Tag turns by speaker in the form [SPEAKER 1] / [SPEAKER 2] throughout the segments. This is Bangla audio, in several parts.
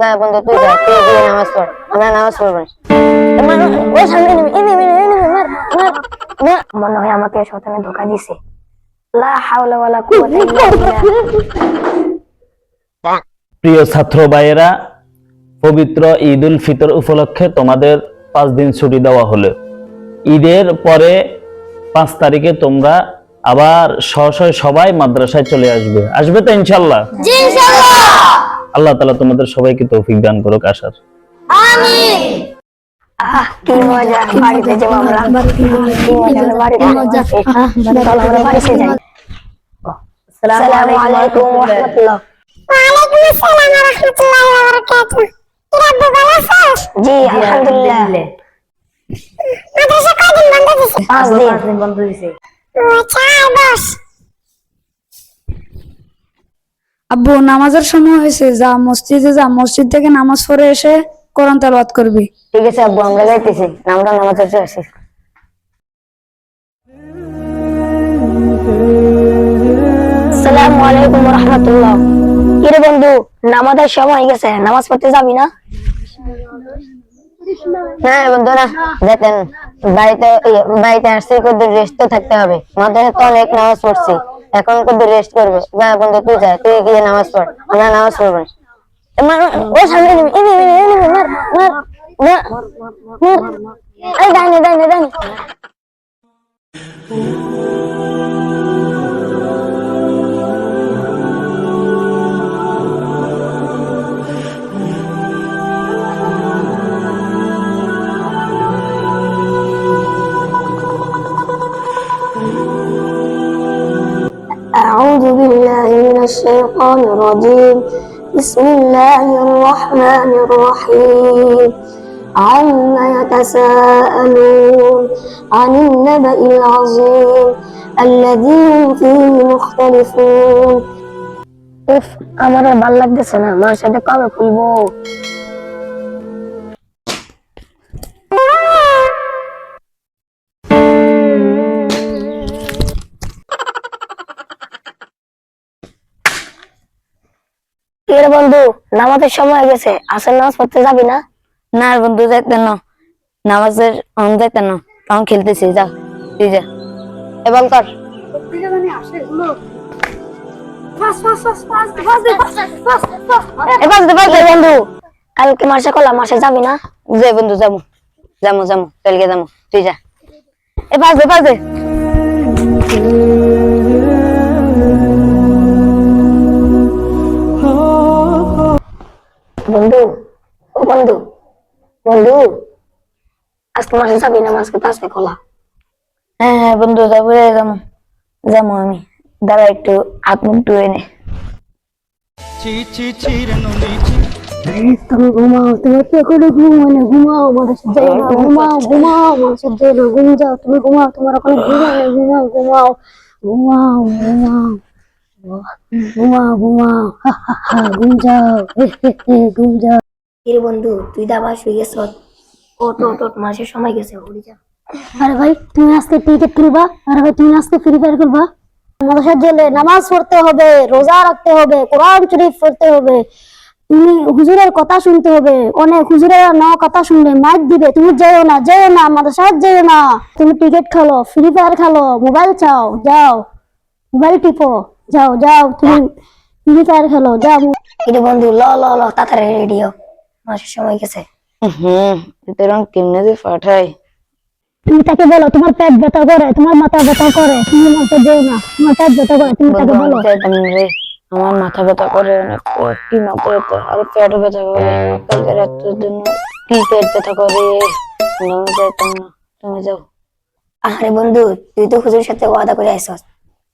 [SPEAKER 1] যা বন্ধু তুই যা তুই গিয়ে নামাজ পড়। আমরা নামাজ পড়ব না। সামনে নেমে এই নেমে এই নেমে মার মার মার।
[SPEAKER 2] মনে হয় আমাকে শয়তানে ধোকা দিছে লা হাওলা ওয়ালা কুওয়াতা ইল্লা বিল্লাহ।
[SPEAKER 3] প্রিয় ছাত্র ভাইয়েরা পবিত্র ঈদ উল ফিতর উপলক্ষে তোমাদের পাঁচ দিন ছুটি দেওয়া হলো। ঈদের পরে পাঁচ তারিখে তোমরা আবার সহসয় সবাই মাদ্রাসায় চলে আসবে। আসবে তো ইনশাল্লাহ। আল্লাহ তালা তোমাদের সবাইকে তৌফিক দান করুক আসার
[SPEAKER 2] কি মজা বাড়িতে যাব আমরা কি মজা আমরা বাড়িতে মজা বাড়িতে যাই আসসালামু আলাইকুম ওয়া রাহমাতুল্লাহ
[SPEAKER 4] ওয়ালাইকুম আসসালাম ওয়া রাহমাতুল্লাহি ওয়া বারাকাতুহু কিরা আব্বু ভালো আছিস মাদ্রাসা কয়দিন বন্ধ দিছে
[SPEAKER 2] পাঁচ দিন বন্ধ দিছে
[SPEAKER 4] ও আচ্ছা বস
[SPEAKER 5] আব্বু, নামাজের সময় হয়েছে, যা মসজিদে যা, মসজিদ থেকে নামাজ পড়ে এসে কোরআন তেলাওয়াত করবি।
[SPEAKER 1] ঠিক আছে আব্বু, আমরা যাইতেছি। আমরা নামাজ পড়তে আসি।
[SPEAKER 2] আসসালামু আলাইকুম ওয়া রাহমাতুল্লাহ। কিরে বন্ধু নামাজের সময় হয়ে গেছে, নামাজ পড়তে যাবি না?
[SPEAKER 1] হ্যাঁ বন্ধু, না। দেখেন, বাড়িতে বাড়িতে আসছি কত রেস্ট তো থাকতে হবে। মাদ্রাসা তো অনেক নামাজ পড়ছি। এখন কত রেস্ট করবে যা বন্ধু তুই যা তুই গিয়ে নামাজ পড় আমরা নামাজ পড়ব ও সামনে নেমে এই নেমে এই নেমে মার মার মার মার এই ডাইনে ডাইনে ডাইনে
[SPEAKER 2] أعوذ بالله من الشيطان الرجيم بسم الله الرحمن الرحيم عما يتساءلون عن النبأ العظيم الذي هم فيه مختلفون উফ আমার আর ভাল লাগতেছে না মার সাথে কবে খুলবো কিরে বন্ধু নামাজের সময় হয়ে গেছে নামাজ পড়তে যাবি না?
[SPEAKER 1] না বন্ধু যাইতেন না। নামাজের অন যাইতেন না। তখন খেলতেছি যা তুই যা। কর
[SPEAKER 2] বন্ধু। কালকে মাসে কলা মাসে যাবি না?
[SPEAKER 1] যে বন্ধু যাব। যাব যাব কালকে যাব। তুই যা। এবার দে এবার দে।
[SPEAKER 2] বন্ধু ও বন্ধু বন্ধু আজকে মাসে যাবি না মাসকে তো আজকে খোলা।
[SPEAKER 1] হ্যাঁ হ্যাঁ বন্ধু যাব রে যাব। যাব আমি। দাঁড়া একটু হাত মুখ ধুয়ে নে।
[SPEAKER 2] তুমি ঘুমাও তুমি তো করে ঘুমাও না ঘুমাও মানুষ যাই না ঘুমাও ঘুমাও মানুষ যাই না ঘুম যাও তুমি ঘুমাও তোমার ওখানে ঘুমাও ঘুমাও ঘুমাও ঘুমাও ঘুমাও। ঘুমাও ঘুমাও ঘুম যাও ঘুম যাও। কিরে বন্ধু তুই দাবা শুয়ে গেছ। ওট ওট ওট মাসের সময় গেছে উড়ি যা। আরে ভাই তুমি আজকে ক্রিকেট খেলবা আরে ভাই তুমি আজকে ফ্রি ফায়ার খেলবা? জেলে নামাজ পড়তে হবে রোজা রাখতে হবে কোরআন শরীফ পড়তে হবে। তুমি হুজুরের কথা শুনতে হবে অনেক হুজুরের ন কথা শুনবে মাইক দিবে তুমি যেও না যেও না আমাদের সাথে যেও না। তুমি ক্রিকেট খেলো ফ্রি ফায়ার খেলো মোবাইল চাও যাও মোবাইল টিপো। যাও যাও তুমি ফ্রি ফায়ার খেলো যাও। এটা বন্ধু ল ল ল তাড়াতাড়ি রেডিও মাসের সময় গেছে।
[SPEAKER 1] হুম তোর কেমনে যে পাঠাই?
[SPEAKER 2] তুমি তাকে বলো তোমার পেট ব্যথা করে তোমার মাথা ব্যথা করে। তুমি মাথা যেও না তোমার পেট ব্যথা করে তুমি তাকে বলো।
[SPEAKER 1] আমার মাথা ব্যথা করে কি মাথা ব্যথা আর পেট ব্যথা করে কালকে রাত্রের জন্য কি পেট ব্যথা করে? আমি যাইতাম না তুমি যাও।
[SPEAKER 2] আরে বন্ধু তুই তো হুজুরের সাথে ওয়াদা করে আইসস।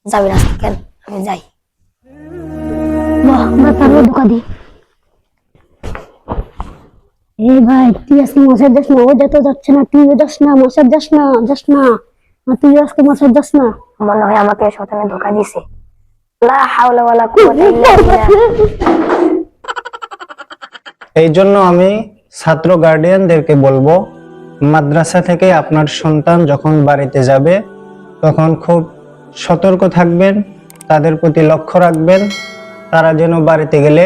[SPEAKER 2] যাবি না কেন? আমি যাই। এই ভাই তুই আজকে মশার যাস না? ও যেতে যাচ্ছে না তুইও যাস না মশার যাস না যাস না। তুই আজকে মশার যাস না। মনে হয় আমাকে শতানে ধোকা দিছে লা হাওলা ওয়ালা কুওয়াতা ইল্লা বিল্লাহ।
[SPEAKER 6] এই জন্য আমি ছাত্র গার্ডিয়ানদেরকে বলব মাদ্রাসা থেকে আপনার সন্তান যখন বাড়িতে যাবে তখন খুব সতর্ক থাকবেন। তাদের প্রতি লক্ষ্য রাখবেন। তারা যেন বাড়িতে গেলে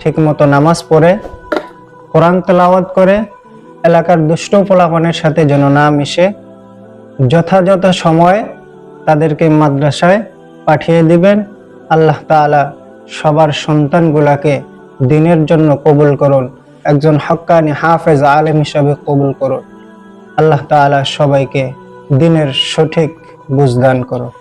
[SPEAKER 6] ঠিকমতো নামাজ পড়ে, কোরআন তেলাওয়াত করে, এলাকার দুষ্ট পোলাপনের সাথে যেন না মিশে। যথাযথ সময় তাদেরকে মাদ্রাসায় পাঠিয়ে দিবেন। আল্লাহ তাআলা সবার সন্তানগুলাকে দিনের জন্য কবুল করুন। একজন হক্কানি হাফেজ আলেম হিসাবে কবুল করুন। আল্লাহ তাআলা সবাইকে দিনের সঠিক বুঝদান করুন